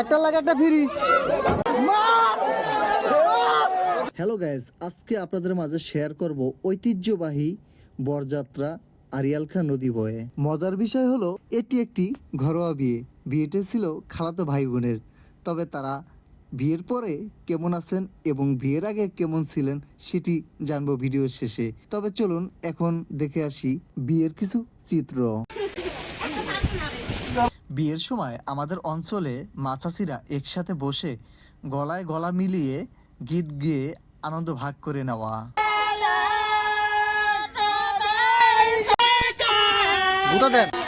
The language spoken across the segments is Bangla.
একটা লাগে, একটা ফ্রি। হ্যালো গাইজ আজকে আপনাদের মাঝে শেয়ার করব ঐতিহ্যবাহী বরযাত্রা আরিয়াল আরিয়ালখা নদী বয়ে। মজার বিষয় হলো, এটি একটি ঘরোয়া বিয়ে। বিয়েটি ছিল খালাতো ভাই বোনের তবে তারা বিয়ের পরে কেমন আছেন এবং বিয়ের আগে কেমন ছিলেন সেটি জানব ভিডিওর শেষে। তবে চলুন এখন দেখে আসি বিয়ের কিছু চিত্র। বিয়ের সময় আমাদের অঞ্চলে মাছাসিরা একসাথে বসে গলায় গলা মিলিয়ে গীত গেয়ে আনন্দ ভাগ করে নেওয়া।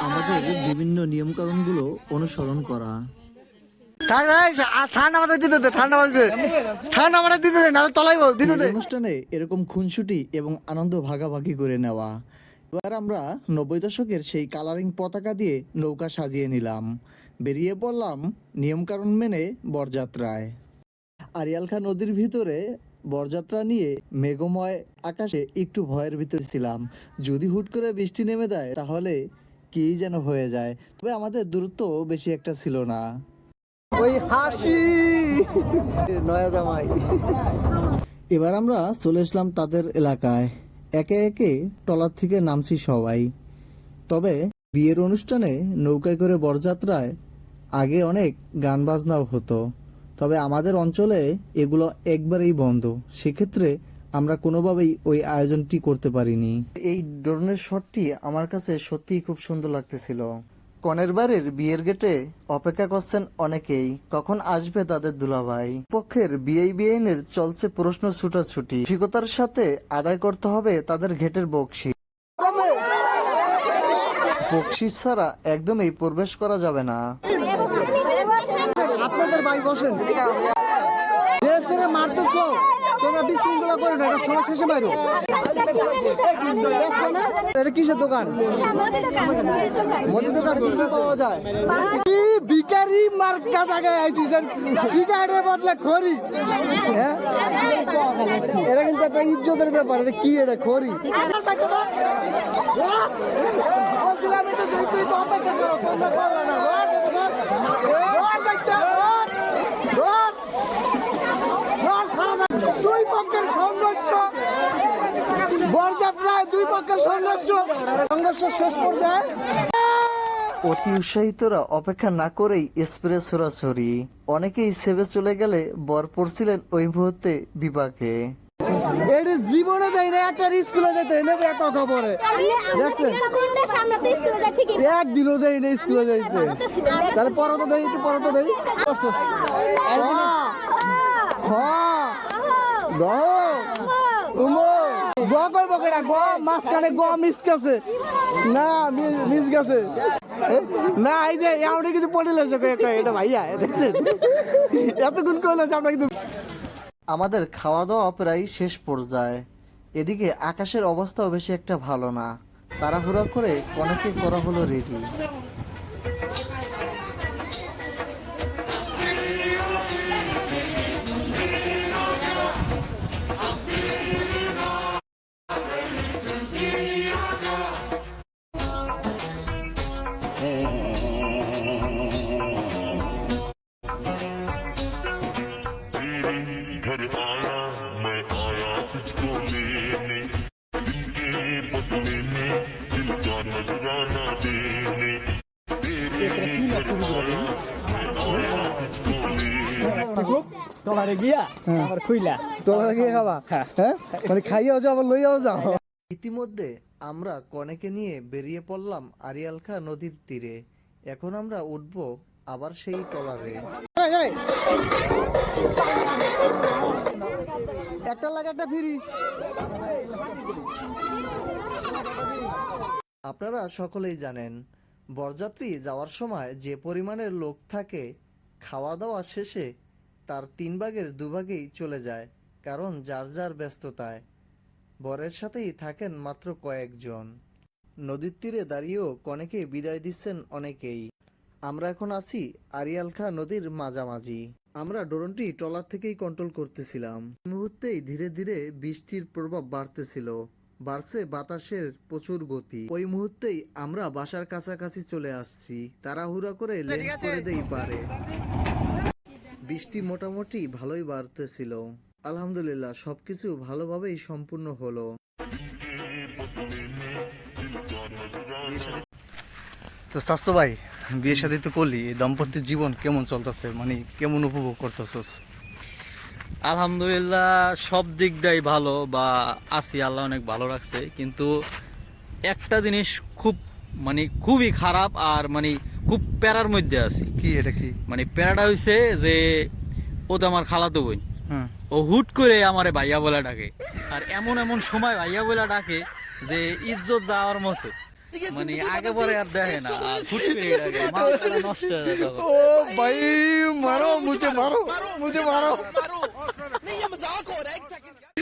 আমাদের বিভিন্ন নিয়মকানুনগুলো অনুসরণ করা। অনুষ্ঠানে এরকম খুনসুটি এবং আনন্দ ভাগাভাগি করে নেওয়া। এবার আমরা নব্বই দশকের সেই কালারিং পতাকা দিয়ে নৌকা সাজিয়ে নিলাম। বেরিয়ে পড়লাম নিয়মকানুন মেনে বরযাত্রায়। আরিয়ালখা নদীর ভিতরে বরযাত্রা নিয়ে মেঘময় আকাশে একটু ভয়ের ভিতরে ছিলাম। যদি হুট করে বৃষ্টি নেমে দেয় তাহলে কি যেন হয়ে যায়? তবে আমাদের দূরত্ব বেশি একটা ছিল না। ওই হাসি! নয়া জামাই। এবার আমরা চলে আসলাম তাদের এলাকায়। একে একে টলার থেকে নামছি সবাই। তবে বিয়ের অনুষ্ঠানে নৌকায় করে বরযাত্রায় আগে অনেক গান বাজনাও হতো। তবে আমাদের অঞ্চলে এগুলো একবারেই বন্ধ। সেক্ষেত্রে আমরা কোনোভাবেই ওই আয়োজনটি করতে পারিনি। এই ড্রোনের শটটি আমার কাছে সত্যিই খুব সুন্দর লাগতেছিল। কনের বাড়ির বিয়ের গেটে অপেক্ষা করছেন অনেকেই। কখন আসবে তাদের দুলাভাই? পক্ষের বিয়ে বিয়েনের চলছে প্রশ্ন ছুটাছুটি। শিকতার সাথে আদায় করতে হবে তাদের ঘেটের বকশি বকশিস ছাড়া একদমই প্রবেশ করা যাবে না। আপনাদের ভাই বসেন। মারতেছো। তোমরা বিশৃঙ্খলা করো না, এটা সবার শেষে মারো এটা কিসের দোকান? মুদি দোকান কি পাওয়া যায়। কি ভিখারি মার্কা জায়গায় আইছি সিগারেটের বদলে খড়ি? হ্যাঁ? এটা কিন্তু একটা ইজ্জতের ব্যাপার, এটা কি এটা, খড়ি? বলছিলাম এটা দুই তুই তো অপেক্ষা করো না রোড, রোড, রোড দেখতে, রোড, রোড, রোড খাওয়া যাবে। দুই পক্ষের সংঘর্ষ বরযাত্রায় দুই পক্ষের সংঘর্ষ সংঘর্ষ শেষ পর্যায়ে। অতি উৎসাহিতরা অপেক্ষা না করেই স্প্রে ছড়াছড়ি অনেকেই সেবে চলে গেলে বর পড়ছিলেন ওই মুহূর্তে বিপাকে। এটি জীবনে দেয় না একটা স্কুলে যেতে নেবে একটা খবরে। দেখছেন? একদিনও দেয় না স্কুলে যাইতে। তাহলে পরে তো দেয় একটু পরে দেয় খ। মাঝখানে গেছে না গেছে না যে কিন্তু পড়ে এটা ভাইয়া দেখছেন কইলে আমরা কিন্তু আমাদের খাওয়া দাওয়া প্রায় শেষ পর্যায়ে। এদিকে আকাশের অবস্থাও বেশি একটা ভালো না। তাড়াহুড়া করে অনেকে করা হলো রেডি तुझको लेने दिल के बदले में दिल का नजराना देने तेरे घर आया मैं आया तुझको लेने তোমারে গিয়া আমার খুইলা তোমরা কি খাবা হ্যাঁ মানে খাইয়াও যাও আবার লইয়াও যাও ইতিমধ্যে আমরা কনেকে নিয়ে বেরিয়ে পড়লাম আরিয়ালখা নদীর তীরে এখন আমরা উঠব আবার সেই ট্রলারে আপনারা সকলেই জানেন, বরযাত্রী যাওয়ার সময় যে পরিমাণের লোক থাকে খাওয়া দাওয়া শেষে তার তিন ভাগের দুভাগেই চলে যায়, কারণ যার যার ব্যস্ততায়। বরের সাথেই থাকেন মাত্র কয়েকজন। নদীর তীরে দাঁড়িয়েও কনেকে বিদায় দিচ্ছেন অনেকেই। আমরা এখন আছি আরিয়ালখা নদীর মাঝামাঝি। আমরা ড্রোনটি ট্রলার থেকেই কন্ট্রোল করতেছিলাম। মুহূর্তেই ধীরে ধীরে বৃষ্টির প্রভাব বাড়তেছিল। বাড়ছে বাতাসের প্রচুর গতি। ওই মুহূর্তেই আমরা বাসার কাছাকাছি চলে আসছি। তাড়াহুড়া করে লেন করে দেই পারে। বৃষ্টি মোটামুটি ভালোই বাড়তেছিল। আলহামদুলিল্লাহ সবকিছু ভালোভাবেই সম্পূর্ণ হলো। তো স্বাস্থ্য ভাই বিয়ে সাথে তো করলি এই দাম্পত্য জীবন কেমন চলতেছে? মানে কেমন উপভোগ করতেছস? আলহামদুলিল্লাহ সব দিক দিয়েই ভালো বা আছি আল্লাহ অনেক ভালো রাখছে। কিন্তু একটা জিনিস খুব মানে খুবই খারাপ আর মানে খুব প্যারার মধ্যে আছি। কি এটা কি? মানে প্যারাটা হইছে যে ও তো আমার খালাতো বোন। হুম। ও হুট করে আমারে ভাইয়া বলে ডাকে। আর এমন এমন সময় ভাইয়া বলে ডাকে যে ইজ্জত যাওয়ার মতো। মানে আগে পরে আর দেখে না। আর হুট করে নষ্ট হয়ে যাবে। ও ভাই মারো মুঝে মারো মুঝে মারো।